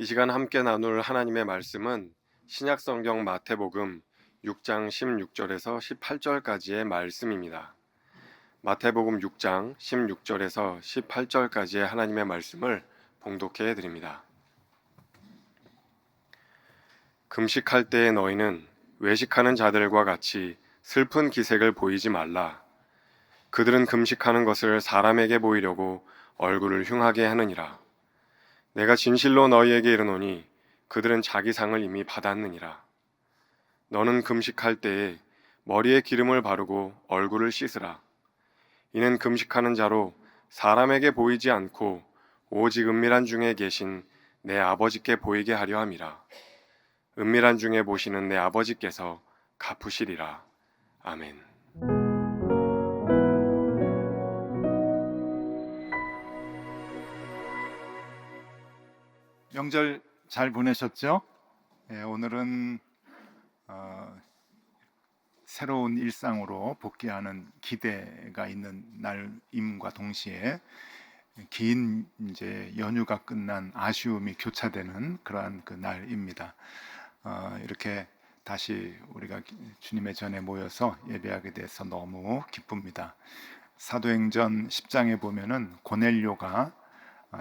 이 시간 함께 나눌 하나님의 말씀은 신약 성경 마태복음 6장 16절에서 18절까지의 말씀입니다. 마태복음 6장 16절에서 18절까지의 하나님의 말씀을 봉독해 드립니다. 금식할 때에 너희는 외식하는 자들과 같이 슬픈 기색을 보이지 말라. 그들은 금식하는 것을 사람에게 보이려고 얼굴을 흉하게 하느니라. 내가 진실로 너희에게 이르노니 그들은 자기 상을 이미 받았느니라. 너는 금식할 때에 머리에 기름을 바르고 얼굴을 씻으라. 이는 금식하는 자로 사람에게 보이지 않고 오직 은밀한 중에 계신 내 아버지께 보이게 하려 함이라. 은밀한 중에 보시는 내 아버지께서 갚으시리라. 아멘. 명절 잘 보내셨죠? 예, 오늘은 어, 새로운 일상으로 복귀하는 기대가 있는 날임과 동시에 긴 이제 연휴가 끝난 아쉬움이 교차되는 그러한 그 날입니다. 어, 이렇게 다시 우리가 주님의 전에 모여서 예배하게 돼서 너무 기쁩니다. 사도행전 10장에 보면은 고넬료가 아,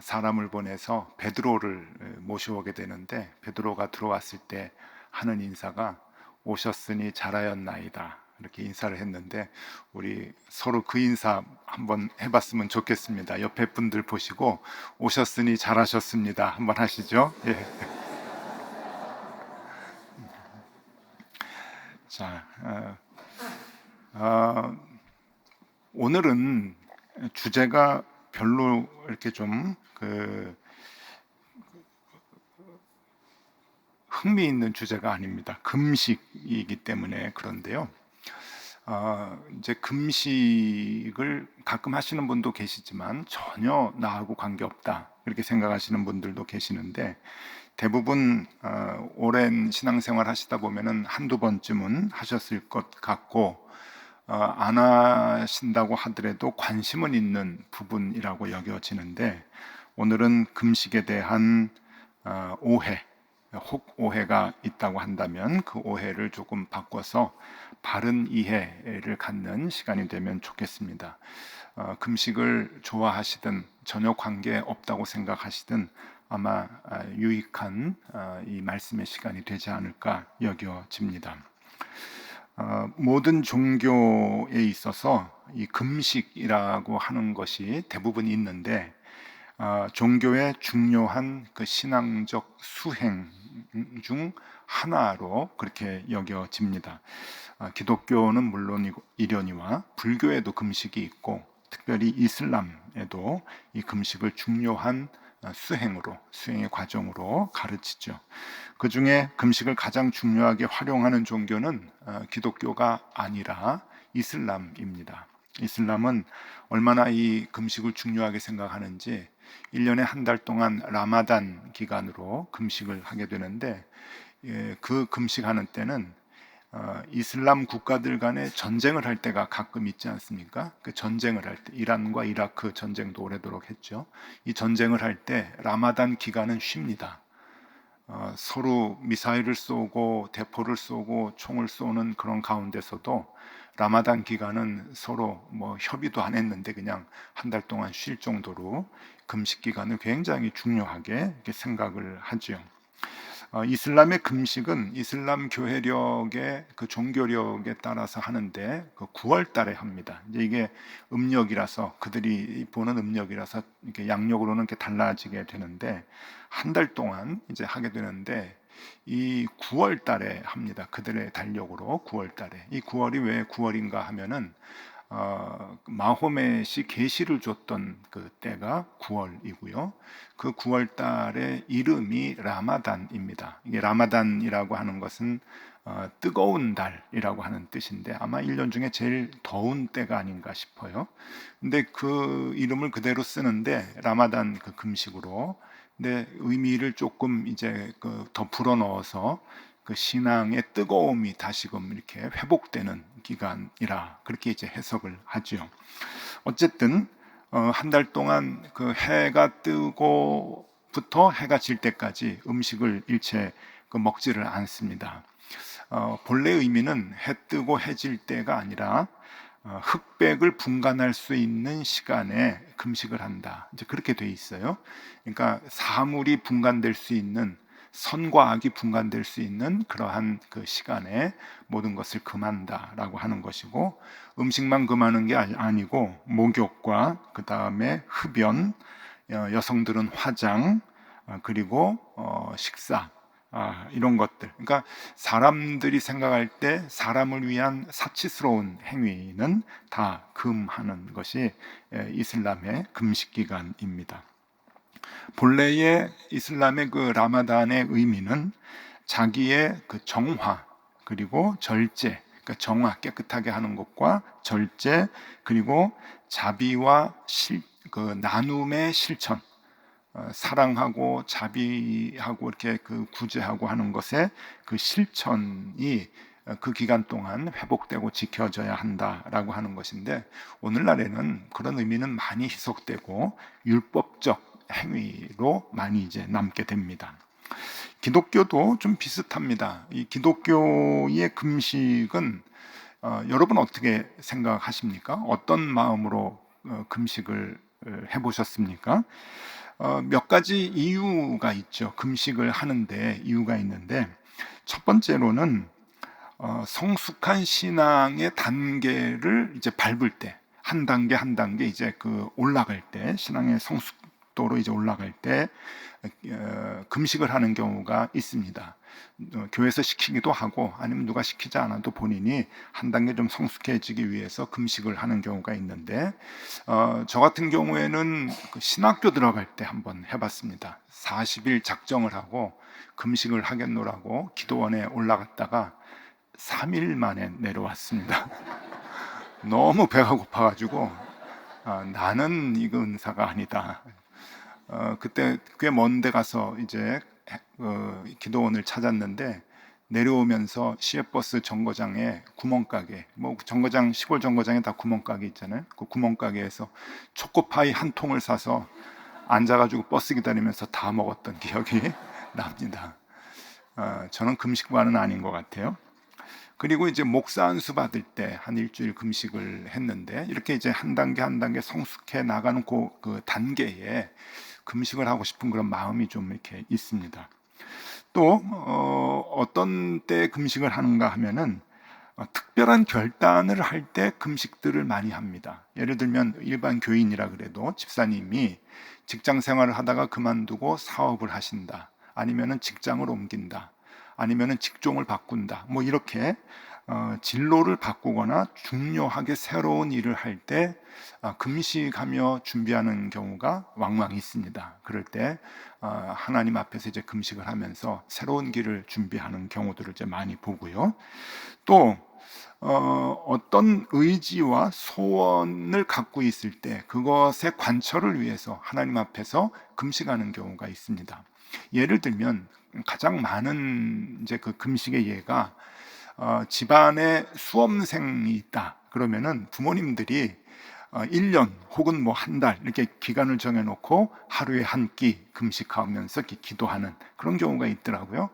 사람을 보내서 베드로를 모셔오게 되는데 베드로가 들어왔을 때 하는 인사가 오셨으니 잘하였나이다 이렇게 인사를 했는데 우리 서로 그 인사 한번 해봤으면 좋겠습니다. 옆에 분들 보시고 오셨으니 잘하셨습니다 한번 하시죠. 예. 자, 어, 어, 오늘은 주제가 별로 이렇게 좀그 흥미 있는 주제가 아닙니다. 금식이기 때문에 그런데요. 어, 이제 금식을 가끔 하시는 분도 계시지만 전혀 나하고 관계 없다 이렇게 생각하시는 분들도 계시는데 대부분 어, 오랜 신앙생활 하시다 보면은 한두 번쯤은 하셨을 것 같고 어, 안 하신다고 하더라도 관심은 있는 부분이라고 여겨지는데 오늘은 금식에 대한 어, 오해, 혹 오해가 있다고 한다면 그 오해를 조금 바꿔서 바른 이해를 갖는 시간이 되면 좋겠습니다. 어, 금식을 좋아하시든 전혀 관계 없다고 생각하시든 아마 아, 유익한 이 말씀의 시간이 되지 않을까 여겨집니다. 어, 모든 종교에 있어서 이 금식이라고 하는 것이 대부분 있는데 어, 종교의 중요한 그 신앙적 수행 중 하나로 그렇게 여겨집니다. 어, 기독교는 물론 이려니와 불교에도 금식이 있고 특별히 이슬람에도 이 금식을 중요한 어, 수행으로 수행의 과정으로 가르치죠. 그 중에 금식을 가장 중요하게 활용하는 종교는 어, 기독교가 아니라 이슬람입니다. 이슬람은 얼마나 이 금식을 중요하게 생각하는지 1년에 한 달 동안 라마단 기간으로 금식을 하게 되는데 예, 그 금식하는 때는 어, 이슬람 국가들 간에 전쟁을 할 때가 가끔 있지 않습니까? 그 전쟁을 할 때, 이란과 이라크 전쟁도 오래도록 했죠. 이 전쟁을 할 때 라마단 기간은 쉽니다. 어, 서로 미사일을 쏘고 대포를 쏘고 총을 쏘는 그런 가운데서도 라마단 기간은 서로 뭐 협의도 안 했는데 그냥 한 달 동안 쉴 정도로 금식 기간을 굉장히 중요하게 생각을 하죠. 어, 이슬람의 금식은 이슬람 교회력의 그 종교력에 따라서 하는데 그 9월 달에 합니다. 이제 이게 음력이라서 그들이 보는 음력이라서 이렇게 양력으로는 이렇게 달라지게 되는데 한 달 동안 이제 하게 되는데 이 9월 달에 합니다. 그들의 달력으로 9월 달에. 이 9월이 왜 9월인가 하면은 어, 마호멧이 계시를 줬던 그 때가 9월이고요. 그 9월 달의 이름이 라마단입니다. 이게 라마단이라고 하는 것은 어, 뜨거운 달이라고 하는 뜻인데 아마 1년 중에 제일 더운 때가 아닌가 싶어요. 근데 그 이름을 그대로 쓰는데 라마단 그 금식으로 근데 의미를 조금 이제 그 더 불어 넣어서 그 신앙의 뜨거움이 다시금 이렇게 회복되는 기간이라 그렇게 이제 해석을 하죠. 어쨌든 어, 한 달 동안 그 해가 뜨고 새벽부터 해가 질 때까지 음식을 일체 그 먹지를 않습니다. 어, 본래 의미는 해 뜨고 해질 때가 아니라 어, 흑백을 분간할 수 있는 시간에 금식을 한다. 이제 그렇게 돼 있어요. 그러니까 사물이 분간될 수 있는 선과 악이 분간될 수 있는 그러한 그 시간에 모든 것을 금한다라고 하는 것이고 음식만 금하는 게 아니- 아니고 목욕과 그 다음에 흡연, 어, 여성들은 화장, 어, 그리고 어, 식사 아, 이런 것들. 그러니까 사람들이 생각할 때 사람을 위한 사치스러운 행위는 다 금하는 것이 예, 이슬람의 금식 기간입니다. 본래의 이슬람의 그 라마단의 의미는 자기의 그 정화 그리고 절제, 그러니까 정화 깨끗하게 하는 것과 절제 그리고 자비와 실, 그 나눔의 실천, 어, 사랑하고 자비하고 이렇게 그 구제하고 하는 것의 그 실천이 어, 그 기간 동안 회복되고 지켜져야 한다라고 하는 것인데 오늘날에는 그런 의미는 많이 희석되고 율법적 행위로 많이 이제 남게 됩니다. 기독교도 좀 비슷합니다. 이 기독교의 금식은 어, 여러분 어떻게 생각하십니까? 어떤 마음으로 어, 금식을 어, 해보셨습니까? 어, 몇 가지 이유가 있죠. 금식을 하는데 이유가 있는데 첫 번째로는 어, 성숙한 신앙의 단계를 이제 밟을 때 한 단계 한 단계 이제 그 올라갈 때 신앙의 성숙 도로 이제 올라갈 때 어, 금식을 하는 경우가 있습니다. 어, 교회에서 시키기도 하고 아니면 누가 시키지 않아도 본인이 한 단계 좀 성숙해지기 위해서 금식을 하는 경우가 있는데 어, 저 같은 경우에는 그 신학교 들어갈 때 한번 해봤습니다. 40일 작정을 하고 금식을 하겠노라고 기도원에 올라갔다가 3일 만에 내려왔습니다. 너무 배가 고파가지고 아, 나는 이거 은사가 아니다. 어, 그때 꽤 먼 데 가서 이제 어, 기도원을 찾았는데 내려오면서 시외버스 정거장에 구멍가게 뭐 정거장 시골 정거장에 다 구멍가게 있잖아요. 그 구멍가게에서 초코파이 한 통을 사서 앉아가지고 버스 기다리면서 다 먹었던 기억이 납니다. 어, 저는 금식반은 아닌 것 같아요. 그리고 이제 목사 안수 받을 때 한 일주일 금식을 했는데 이렇게 이제 한 단계 한 단계 성숙해 나가는 그, 그 단계에 금식을 하고 싶은 그런 마음이 좀 이렇게 있습니다. 또 어, 어떤 때 금식을 하는가 하면은 어, 특별한 결단을 할 때 금식들을 많이 합니다. 예를 들면 일반 교인이라 그래도 집사님이 직장 생활을 하다가 그만두고 사업을 하신다. 아니면은 직장을 옮긴다. 아니면은 직종을 바꾼다. 뭐 이렇게 어, 진로를 바꾸거나 중요하게 새로운 일을 할때 아, 금식하며 준비하는 경우가 왕왕 있습니다. 그럴 때 어, 하나님 앞에서 이제 금식을 하면서 새로운 길을 준비하는 경우들을 이제 많이 보고요. 또 어, 어떤 의지와 소원을 갖고 있을 때 그것의 관철을 위해서 하나님 앞에서 금식하는 경우가 있습니다. 예를 들면 가장 많은 이제 그 금식의 예가 어, 집안에 수험생이 있다. 그러면은 부모님들이 어, 1년 혹은 뭐 한 달 이렇게 기간을 정해놓고 하루에 한 끼 금식하면서 기- 기도하는 그런 경우가 있더라고요.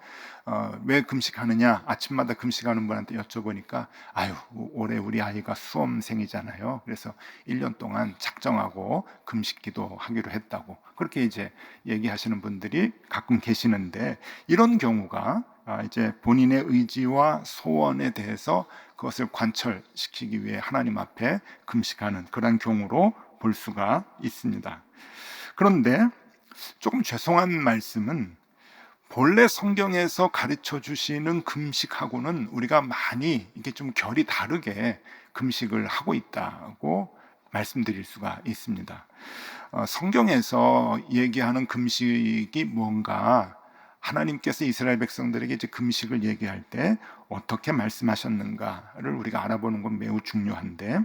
어, 왜 금식하느냐? 아침마다 금식하는 분한테 여쭤보니까 아유 올해 우리 아이가 수험생이잖아요. 그래서 1년 동안 작정하고 금식 기도하기로 했다고 그렇게 이제 얘기하시는 분들이 가끔 계시는데 이런 경우가 아, 이제 본인의 의지와 소원에 대해서 그것을 관철시키기 위해 하나님 앞에 금식하는 그런 경우로 볼 수가 있습니다. 그런데 조금 죄송한 말씀은 본래 성경에서 가르쳐 주시는 금식하고는 우리가 많이 이게 좀 결이 다르게 금식을 하고 있다고 말씀드릴 수가 있습니다. 어, 성경에서 얘기하는 금식이 뭔가 하나님께서 이스라엘 백성들에게 이제 금식을 얘기할 때 어떻게 말씀하셨는가를 우리가 알아보는 건 매우 중요한데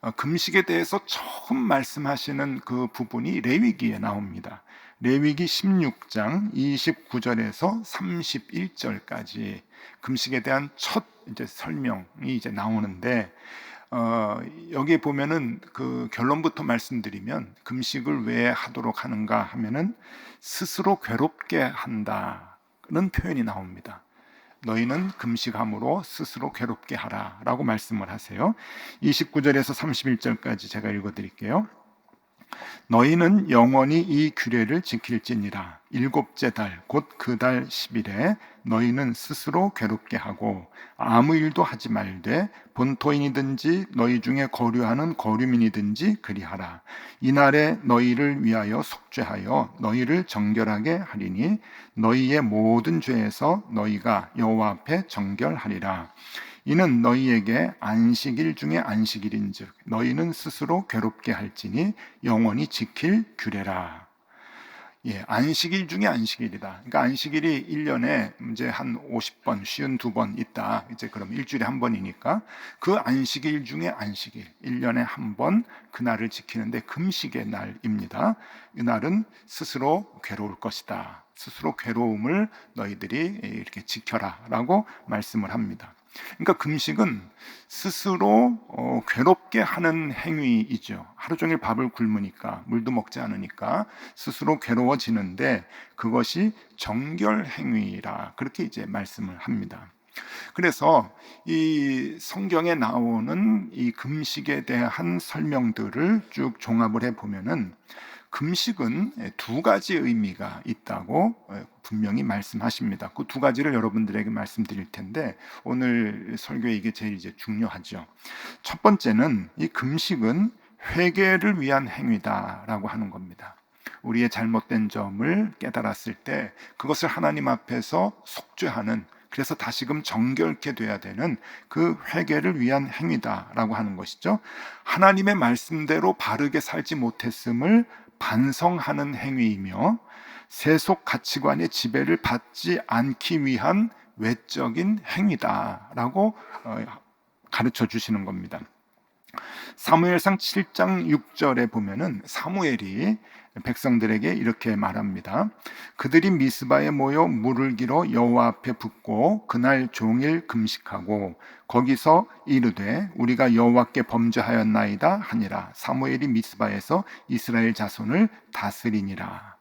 어, 금식에 대해서 처음 말씀하시는 그 부분이 레위기에 나옵니다. 레위기 16장 29절에서 31절까지 금식에 대한 첫 이제 설명이 이제 나오는데 어, 여기에 보면은 그 결론부터 말씀드리면 금식을 왜 하도록 하는가 하면은 스스로 괴롭게 한다는 표현이 나옵니다. 너희는 금식함으로 스스로 괴롭게 하라라고 말씀을 하세요. 29절에서 31절까지 제가 읽어 드릴게요. 너희는 영원히 이 규례를 지킬지니라. 일곱째 달 곧 그 달 10일에 너희는 스스로 괴롭게 하고 아무 일도 하지 말되 본토인이든지 너희 중에 거류하는 거류민이든지 그리하라. 이날에 너희를 위하여 속죄하여 너희를 정결하게 하리니 너희의 모든 죄에서 너희가 여호와 앞에 정결하리라 이는 너희에게 안식일 중에 안식일인즉 너희는 스스로 괴롭게 할지니 영원히 지킬 규례라. 예, 안식일 중에 안식일이다. 그러니까 안식일이 1년에 이제 한 50번, 52번 있다. 이제 그럼 일주일에 한 번이니까 그 안식일 중에 안식일, 1년에 한 번 그날을 지키는데 금식의 날입니다. 이 날은 스스로 괴로울 것이다. 스스로 괴로움을 너희들이 이렇게 지켜라 라고 말씀을 합니다. 그러니까 금식은 스스로 어, 괴롭게 하는 행위이죠. 하루 종일 밥을 굶으니까 물도 먹지 않으니까 스스로 괴로워지는데 그것이 정결 행위라 그렇게 이제 말씀을 합니다. 그래서 이 성경에 나오는 이 금식에 대한 설명들을 쭉 종합을 해 보면은 금식은 두 가지 의미가 있다고 분명히 말씀하십니다. 그 두 가지를 여러분들에게 말씀드릴 텐데 오늘 설교에 이게 제일 이제 중요하죠. 첫 번째는 이 금식은 회개를 위한 행위다라고 하는 겁니다. 우리의 잘못된 점을 깨달았을 때 그것을 하나님 앞에서 속죄하는 그래서 다시금 정결케 돼야 되는 그 회개를 위한 행위다라고 하는 것이죠. 하나님의 말씀대로 바르게 살지 못했음을 반성하는 행위이며 세속 가치관의 지배를 받지 않기 위한 외적인 행위다라고 어, 가르쳐 주시는 겁니다. 사무엘상 7장 6절에 보면은 사무엘이 백성들에게 이렇게 말합니다. 그들이 미스바에 모여 물을 길어 여호와 앞에 붓고 그날 종일 금식하고 거기서 이르되 우리가 여호와께 범죄하였나이다 하니라. 사무엘이 미스바에서 이스라엘 자손을 다스리니라.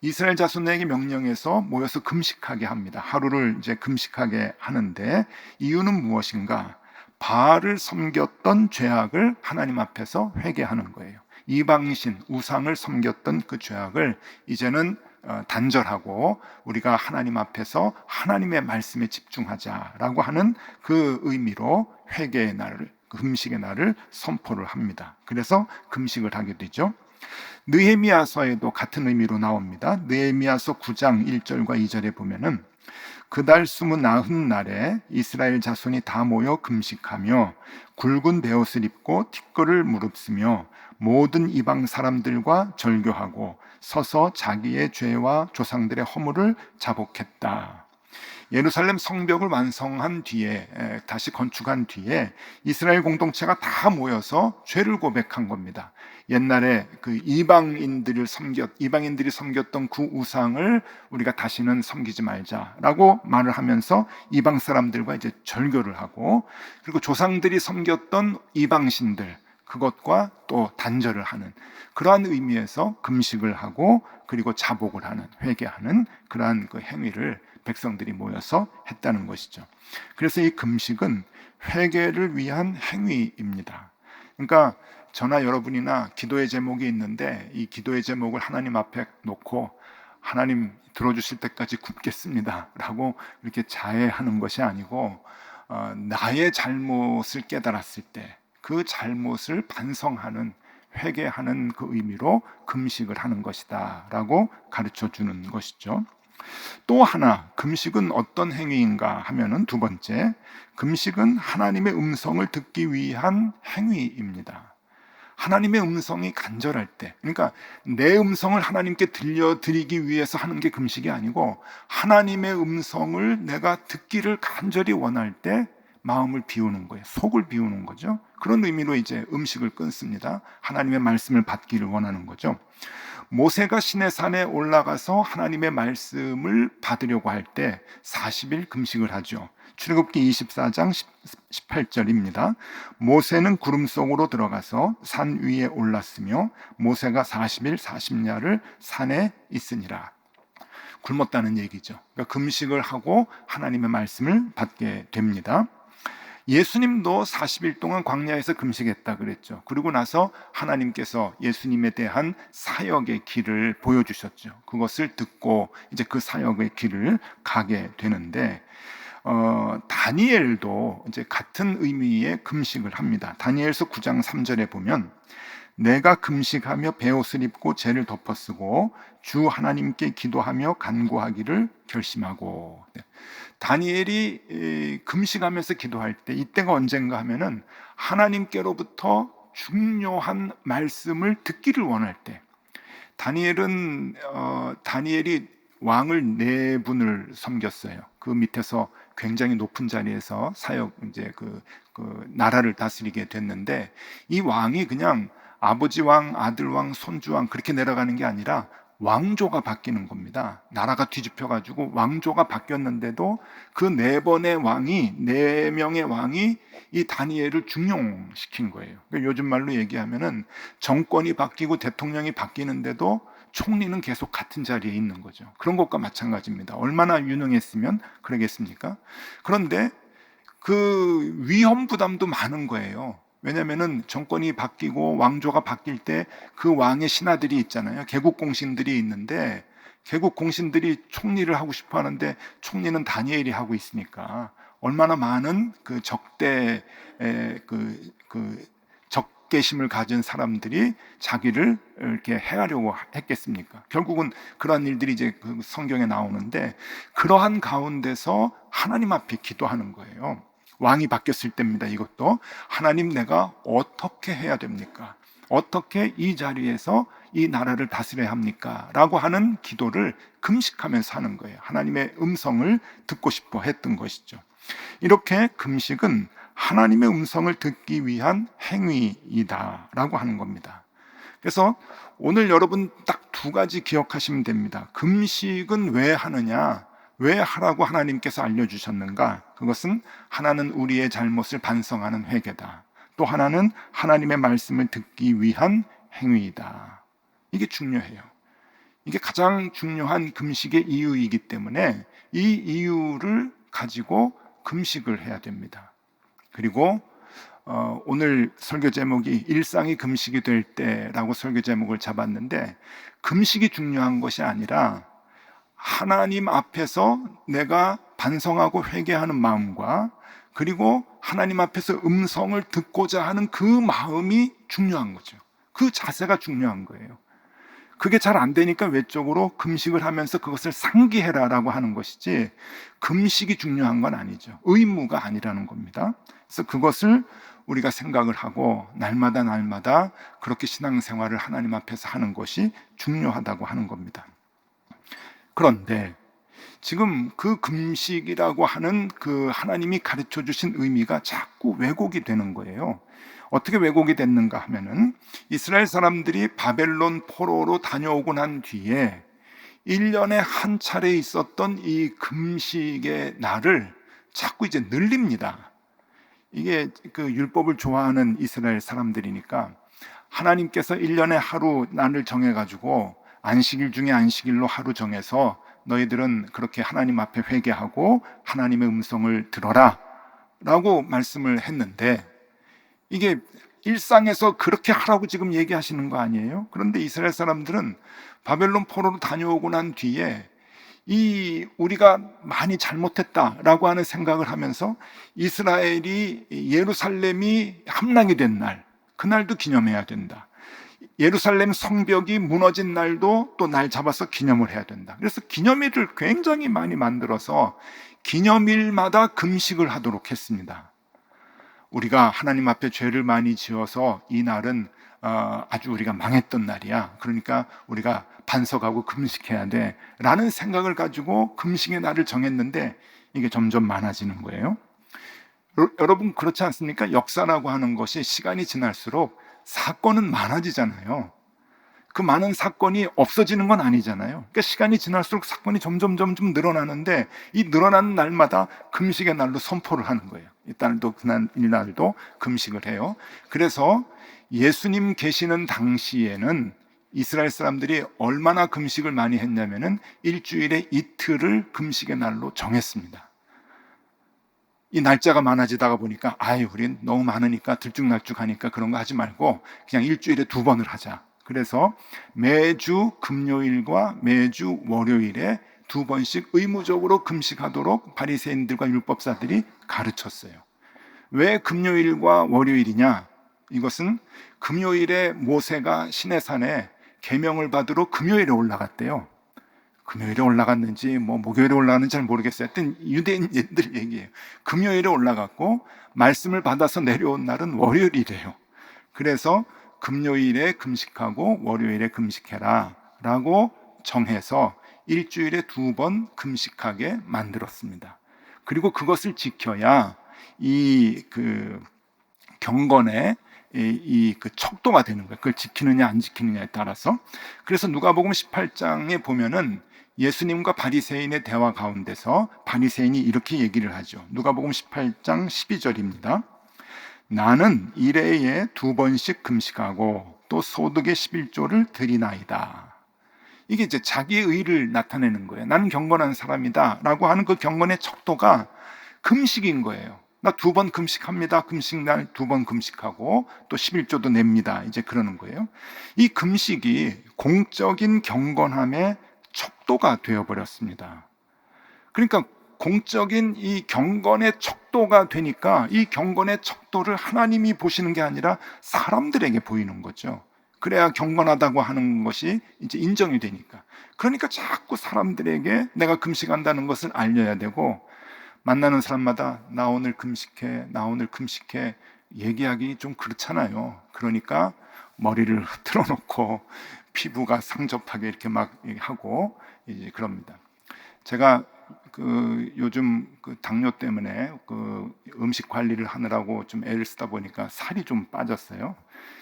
이스라엘 자손에게 명령해서 모여서 금식하게 합니다. 하루를 이제 금식하게 하는데 이유는 무엇인가? 바알을 섬겼던 죄악을 하나님 앞에서 회개하는 거예요. 이방신 우상을 섬겼던 그 죄악을 이제는 어, 단절하고 우리가 하나님 앞에서 하나님의 말씀에 집중하자라고 하는 그 의미로 회개의 날을 금식의 날을 선포를 합니다. 그래서 금식을 하게 되죠. 느헤미야서에도 같은 의미로 나옵니다. 느헤미야서 9장 1절과 2절에 보면은 그달 스무 나흔 날에 이스라엘 자손이 다 모여 금식하며 굵은 베옷을 입고 티끌을 무릅쓰며 모든 이방 사람들과 절교하고 서서 자기의 죄와 조상들의 허물을 자복했다. 예루살렘 성벽을 완성한 뒤에 다시 건축한 뒤에 이스라엘 공동체가 다 모여서 죄를 고백한 겁니다. 옛날에 그 이방인들을 섬겼 이방인들이 섬겼던 그 우상을 우리가 다시는 섬기지 말자라고 말을 하면서 이방 사람들과 이제 절교를 하고 그리고 조상들이 섬겼던 이방신들 그것과 또 단절을 하는 그러한 의미에서 금식을 하고 그리고 자복을 하는 회개하는 그러한 그 행위를 백성들이 모여서 했다는 것이죠. 그래서 이 금식은 회개를 위한 행위입니다. 그러니까 저나 여러분이나 기도의 제목이 있는데 이 기도의 제목을 하나님 앞에 놓고 하나님 들어주실 때까지 굽겠습니다라고 이렇게 자해하는 것이 아니고 어, 나의 잘못을 깨달았을 때 그 잘못을 반성하는 회개하는 그 의미로 금식을 하는 것이다라고 가르쳐 주는 것이죠. 또 하나 금식은 어떤 행위인가 하면은 두 번째 금식은 하나님의 음성을 듣기 위한 행위입니다. 하나님의 음성이 간절할 때, 그러니까 내 음성을 하나님께 들려드리기 위해서 하는 게 금식이 아니고 하나님의 음성을 내가 듣기를 간절히 원할 때 마음을 비우는 거예요. 속을 비우는 거죠. 그런 의미로 이제 음식을 끊습니다. 하나님의 말씀을 받기를 원하는 거죠. 모세가 신의 산에 올라가서 하나님의 말씀을 받으려고 할 때 40일 금식을 하죠. 출애굽기 24장 18절입니다. 모세는 구름 속으로 들어가서 산 위에 올랐으며 모세가 40일 40야를 산에 있으니라. 굶었다는 얘기죠. 그러니까 금식을 하고 하나님의 말씀을 받게 됩니다. 예수님도 40일 동안 광야에서 금식했다 그랬죠. 그리고 나서 하나님께서 예수님에 대한 사역의 길을 보여주셨죠. 그것을 듣고 이제 그 사역의 길을 가게 되는데 어, 다니엘도 이제 같은 의미의 금식을 합니다. 다니엘서 9장 3절에 보면 내가 금식하며 베옷을 입고 죄를 덮어쓰고 주 하나님께 기도하며 간구하기를 결심하고 네. 다니엘이 이, 금식하면서 기도할 때 이때가 언젠가 하면은 하나님께로부터 중요한 말씀을 듣기를 원할 때 다니엘은 어, 다니엘이 왕을 네 분을 섬겼어요. 그 밑에서 굉장히 높은 자리에서 사역 이제 그, 그 나라를 다스리게 됐는데 이 왕이 그냥 아버지 왕, 아들 왕, 손주 왕 그렇게 내려가는 게 아니라 왕조가 바뀌는 겁니다. 나라가 뒤집혀 가지고 왕조가 바뀌었는데도 그 네 번의 왕이 네 명의 왕이 이 다니엘을 중용시킨 거예요. 그러니까 요즘 말로 얘기하면은 정권이 바뀌고 대통령이 바뀌는데도 총리는 계속 같은 자리에 있는 거죠. 그런 것과 마찬가지입니다. 얼마나 유능했으면 그러겠습니까? 그런데 그 위험 부담도 많은 거예요. 왜냐면은 정권이 바뀌고 왕조가 바뀔 때 그 왕의 신하들이 있잖아요. 개국 공신들이 있는데 개국 공신들이 총리를 하고 싶어 하는데 총리는 다니엘이 하고 있으니까 얼마나 많은 그 적대 그, 그 적개심을 가진 사람들이 자기를 이렇게 해하려고 했겠습니까? 결국은 그러한 일들이 이제 그 성경에 나오는데 그러한 가운데서 하나님 앞에 기도하는 거예요. 왕이 바뀌었을 때입니다. 이것도 하나님 내가 어떻게 해야 됩니까? 어떻게 이 자리에서 이 나라를 다스려야 합니까? 라고 하는 기도를 금식하면서 하는 거예요. 하나님의 음성을 듣고 싶어 했던 것이죠. 이렇게 금식은 하나님의 음성을 듣기 위한 행위이다 라고 하는 겁니다. 그래서 오늘 여러분 딱 두 가지 기억하시면 됩니다. 금식은 왜 하느냐? 왜 하라고 하나님께서 알려주셨는가? 그것은 하나는 우리의 잘못을 반성하는 회개다. 또 하나는 하나님의 말씀을 듣기 위한 행위이다. 이게 중요해요. 이게 가장 중요한 금식의 이유이기 때문에 이 이유를 가지고 금식을 해야 됩니다. 그리고 어, 오늘 설교 제목이 일상이 금식이 될 때라고 설교 제목을 잡았는데 금식이 중요한 것이 아니라 하나님 앞에서 내가 반성하고 회개하는 마음과 그리고 하나님 앞에서 음성을 듣고자 하는 그 마음이 중요한 거죠. 그 자세가 중요한 거예요. 그게 잘 안 되니까 외적으로 금식을 하면서 그것을 상기해라라고 하는 것이지 금식이 중요한 건 아니죠. 의무가 아니라는 겁니다. 그래서 그것을 우리가 생각을 하고 날마다 날마다 그렇게 신앙생활을 하나님 앞에서 하는 것이 중요하다고 하는 겁니다. 그런데 지금 그 금식이라고 하는 그 하나님이 가르쳐 주신 의미가 자꾸 왜곡이 되는 거예요. 어떻게 왜곡이 됐는가 하면은 이스라엘 사람들이 바벨론 포로로 다녀오고 난 뒤에 1년에 한 차례 있었던 이 금식의 날을 자꾸 이제 늘립니다. 이게 그 율법을 좋아하는 이스라엘 사람들이니까 하나님께서 1년에 하루 날을 정해 가지고 안식일 중에 안식일로 하루 정해서 너희들은 그렇게 하나님 앞에 회개하고 하나님의 음성을 들어라 라고 말씀을 했는데 이게 일상에서 그렇게 하라고 지금 얘기하시는 거 아니에요? 그런데 이스라엘 사람들은 바벨론 포로로 다녀오고 난 뒤에 이 우리가 많이 잘못했다라고 하는 생각을 하면서 이스라엘이 예루살렘이 함락이 된 날, 그날도 기념해야 된다. 예루살렘 성벽이 무너진 날도 또 날 잡아서 기념을 해야 된다. 그래서 기념일을 굉장히 많이 만들어서 기념일마다 금식을 하도록 했습니다. 우리가 하나님 앞에 죄를 많이 지어서 이 날은 어, 아주 우리가 망했던 날이야. 그러니까 우리가 반석하고 금식해야 돼. 라는 생각을 가지고 금식의 날을 정했는데 이게 점점 많아지는 거예요. 여러분 그렇지 않습니까? 역사라고 하는 것이 시간이 지날수록 사건은 많아지잖아요. 그 많은 사건이 없어지는 건 아니잖아요. 그러니까 시간이 지날수록 사건이 점점 점점 늘어나는데 이 늘어나는 날마다 금식의 날로 선포를 하는 거예요. 이 날도 그날 이날도 금식을 해요. 그래서 예수님 계시는 당시에는 이스라엘 사람들이 얼마나 금식을 많이 했냐면은 일주일에 이틀을 금식의 날로 정했습니다. 이 날짜가 많아지다가 보니까 아유 우린 너무 많으니까 들쭉날쭉하니까 그런 거 하지 말고 그냥 일주일에 두 번을 하자. 그래서 매주 금요일과 매주 월요일에 두 번씩 의무적으로 금식하도록 바리새인들과 율법사들이 가르쳤어요. 왜 금요일과 월요일이냐? 이것은 금요일에 모세가 시내산에 계명을 받으러 금요일에 올라갔대요. 금요일에 올라갔는지 뭐 목요일에 올라갔는지 잘 모르겠어요. 하여튼 유대인들 얘기예요. 금요일에 올라갔고 말씀을 받아서 내려온 날은 월요일이래요. 그래서 금요일에 금식하고 월요일에 금식해라 라고 정해서 일주일에 두 번 금식하게 만들었습니다. 그리고 그것을 지켜야 이 그 경건의 이그 척도가 되는 거예요. 그걸 지키느냐 안 지키느냐에 따라서. 그래서 누가복음 18장에 보면은 예수님과 바리새인의 대화 가운데서 바리새인이 이렇게 얘기를 하죠. 누가복음 18장 12절입니다. 나는 일해에 두 번씩 금식하고 또 소득의 11조를 드리나이다. 이게 이제 자기의 의를 나타내는 거예요. 나는 경건한 사람이다. 라고 하는 그 경건의 척도가 금식인 거예요. 나 두 번 금식합니다. 금식날 두 번 금식하고 또 11조도 냅니다. 이제 그러는 거예요. 이 금식이 공적인 경건함의 척도가 되어버렸습니다. 그러니까 공적인 이 경건의 척도가 되니까 이 경건의 척도를 하나님이 보시는 게 아니라 사람들에게 보이는 거죠. 그래야 경건하다고 하는 것이 이제 인정이 되니까. 그러니까 자꾸 사람들에게 내가 금식한다는 것을 알려야 되고 만나는 사람마다 나 오늘 금식해, 나 오늘 금식해 얘기하기 좀 그렇잖아요. 그러니까 머리를 흐트러 놓고 피부가 상접하게 이렇게 막 하고 이제 그럽니다. 제가 그 요즘 그 당뇨 때문에 그 음식 관리를 하느라고 좀 애를 쓰다 보니까 살이 좀 빠졌어요.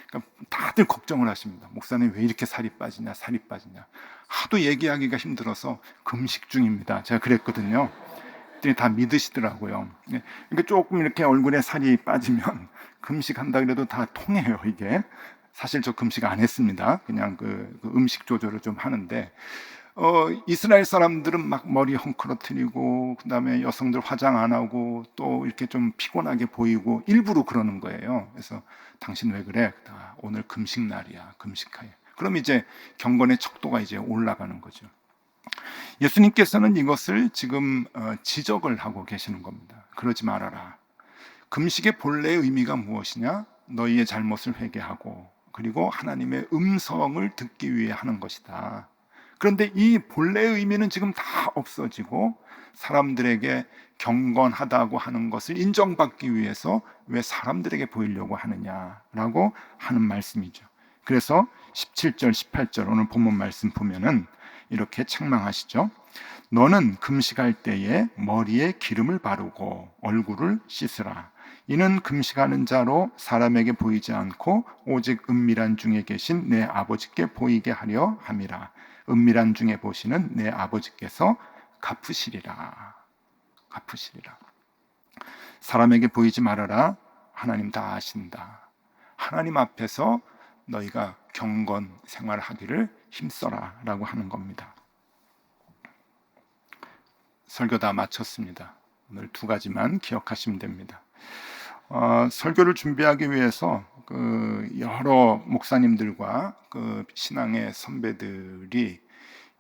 그러니까 다들 걱정을 하십니다. 목사님 왜 이렇게 살이 빠지냐, 살이 빠지냐. 하도 얘기하기가 힘들어서 금식 중입니다. 제가 그랬거든요. 다 믿으시더라고요. 예, 그러니까 조금 이렇게 얼굴에 살이 빠지면 금식한다 그래도 다 통해요, 이게. 사실 저 금식 안 했습니다. 그냥 그, 그 음식 조절을 좀 하는데 어, 이스라엘 사람들은 막 머리 헝클어뜨리고 그다음에 여성들 화장 안 하고 또 이렇게 좀 피곤하게 보이고 일부러 그러는 거예요. 그래서 당신 왜 그래? 아, 오늘 금식 날이야. 금식하여. 그럼 이제 경건의 척도가 이제 올라가는 거죠. 예수님께서는 이것을 지금 어, 지적을 하고 계시는 겁니다. 그러지 말아라. 금식의 본래의 의미가 무엇이냐? 너희의 잘못을 회개하고 그리고 하나님의 음성을 듣기 위해 하는 것이다. 그런데 이 본래의 의미는 지금 다 없어지고 사람들에게 경건하다고 하는 것을 인정받기 위해서 왜 사람들에게 보이려고 하느냐라고 하는 말씀이죠. 그래서 17절, 18절 오늘 본문 말씀 보면은 이렇게 책망하시죠. 너는 금식할 때에 머리에 기름을 바르고 얼굴을 씻으라. 이는 금식하는 자로 사람에게 보이지 않고 오직 은밀한 중에 계신 내 아버지께 보이게 하려 함이라. 은밀한 중에 보시는 내 아버지께서 갚으시리라. 갚으시리라. 사람에게 보이지 말아라. 하나님 다 아신다. 하나님 앞에서 너희가 경건 생활하기를 힘써라 라고 하는 겁니다. 설교 다 마쳤습니다. 오늘 두 가지만 기억하시면 됩니다. 어, 설교를 준비하기 위해서 그 여러 목사님들과 그 신앙의 선배들이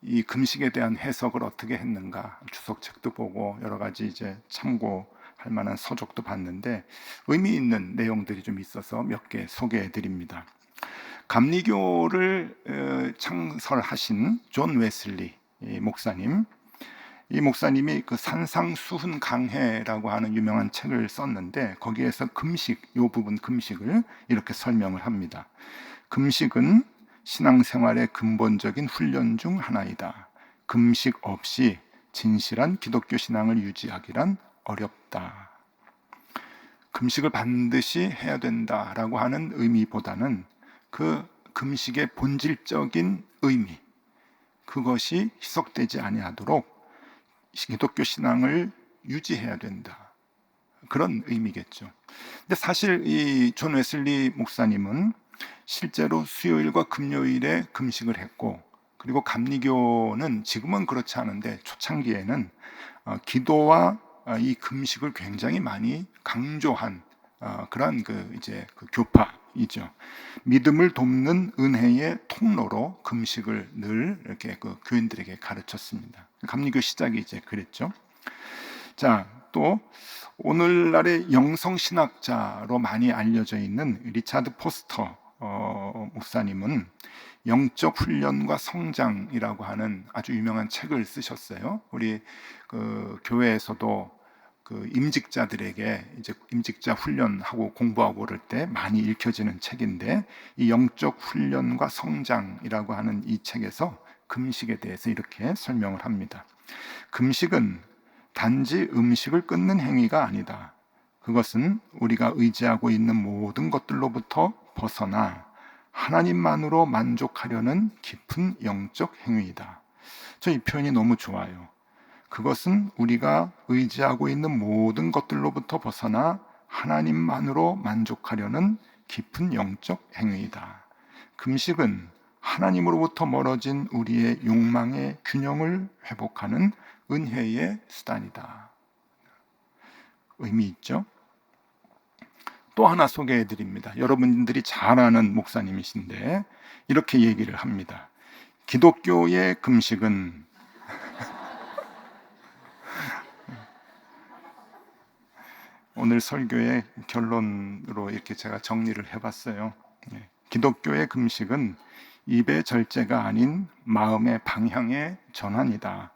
이 금식에 대한 해석을 어떻게 했는가 주석책도 보고 여러 가지 이제 참고할 만한 서적도 봤는데 의미 있는 내용들이 좀 있어서 몇 개 소개해 드립니다. 감리교를 어, 창설하신 존 웨슬리 목사님 이 목사님이 그 산상수훈 강해라고 하는 유명한 책을 썼는데 거기에서 금식 요 부분 금식을 이렇게 설명을 합니다. 금식은 신앙생활의 근본적인 훈련 중 하나이다. 금식 없이 진실한 기독교 신앙을 유지하기란 어렵다. 금식을 반드시 해야 된다라고 하는 의미보다는 그 금식의 본질적인 의미 그것이 희석되지 아니하도록 기독교 신앙을 유지해야 된다. 그런 의미겠죠. 근데 사실 이 존 웨슬리 목사님은 실제로 수요일과 금요일에 금식을 했고 그리고 감리교는 지금은 그렇지 않은데 초창기에는 어, 기도와 어, 이 금식을 굉장히 많이 강조한 어, 그러한 그 이제 그 교파 이죠. 믿음을 돕는 은혜의 통로로 금식을 늘 이렇게 그 교인들에게 가르쳤습니다. 감리교 시작이 이제 그랬죠. 자, 또 오늘날의 영성 신학자로 많이 알려져 있는 리차드 포스터 어, 목사님은 영적 훈련과 성장이라고 하는 아주 유명한 책을 쓰셨어요. 우리 그 교회에서도 그 임직자들에게 이제 임직자 훈련하고 공부하고 그럴 때 많이 읽혀지는 책인데 이 영적 훈련과 성장이라고 하는 이 책에서 금식에 대해서 이렇게 설명을 합니다. 금식은 단지 음식을 끊는 행위가 아니다. 그것은 우리가 의지하고 있는 모든 것들로부터 벗어나 하나님만으로 만족하려는 깊은 영적 행위이다. 저 이 표현이 너무 좋아요. 그것은 우리가 의지하고 있는 모든 것들로부터 벗어나 하나님만으로 만족하려는 깊은 영적 행위이다. 금식은 하나님으로부터 멀어진 우리의 욕망의 균형을 회복하는 은혜의 수단이다. 의미 있죠? 또 하나 소개해 드립니다. 여러분들이 잘 아는 목사님이신데 이렇게 얘기를 합니다. 기독교의 금식은 오늘 설교의 결론으로 이렇게 제가 정리를 해봤어요. 네. 기독교의 금식은 입의 절제가 아닌 마음의 방향의 전환이다.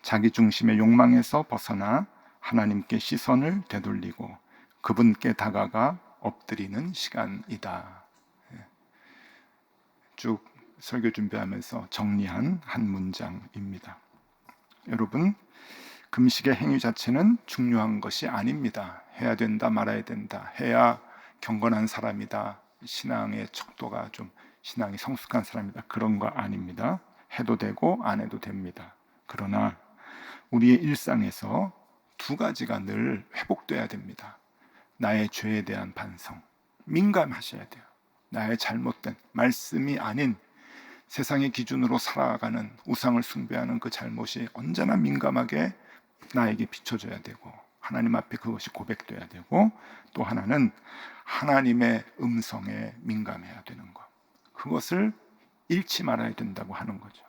자기 중심의 욕망에서 벗어나 하나님께 시선을 되돌리고 그분께 다가가 엎드리는 시간이다. 예. 쭉 설교 준비하면서 정리한 한 문장입니다. 여러분, 금식의 행위 자체는 중요한 것이 아닙니다. 해야 된다, 말아야 된다. 해야 경건한 사람이다. 신앙의 척도가 좀 신앙이 성숙한 사람이다. 그런 거 아닙니다. 해도 되고 안 해도 됩니다. 그러나 우리의 일상에서 두 가지가 늘 회복돼야 됩니다. 나의 죄에 대한 반성, 민감하셔야 돼요. 나의 잘못된 말씀이 아닌 세상의 기준으로 살아가는 우상을 숭배하는 그 잘못이 언제나 민감하게 나에게 비춰져야 되고 하나님 앞에 그것이 고백돼야 되고 또 하나는 하나님의 음성에 민감해야 되는 것. 그것을 잃지 말아야 된다고 하는 거죠.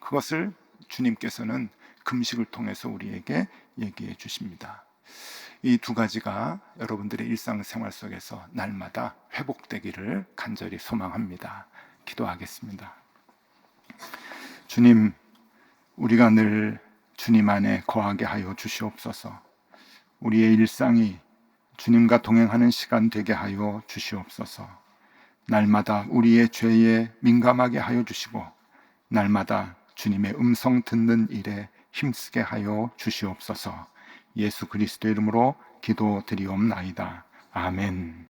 그것을 주님께서는 금식을 통해서 우리에게 얘기해 주십니다. 이 두 가지가 여러분들의 일상생활 속에서 날마다 회복되기를 간절히 소망합니다. 기도하겠습니다. 주님, 우리가 늘 주님 안에 거하게 하여 주시옵소서. 우리의 일상이 주님과 동행하는 시간 되게 하여 주시옵소서. 날마다 우리의 죄에 민감하게 하여 주시고, 날마다 주님의 음성 듣는 일에 힘쓰게 하여 주시옵소서. 예수 그리스도 이름으로 기도드리옵나이다. 아멘.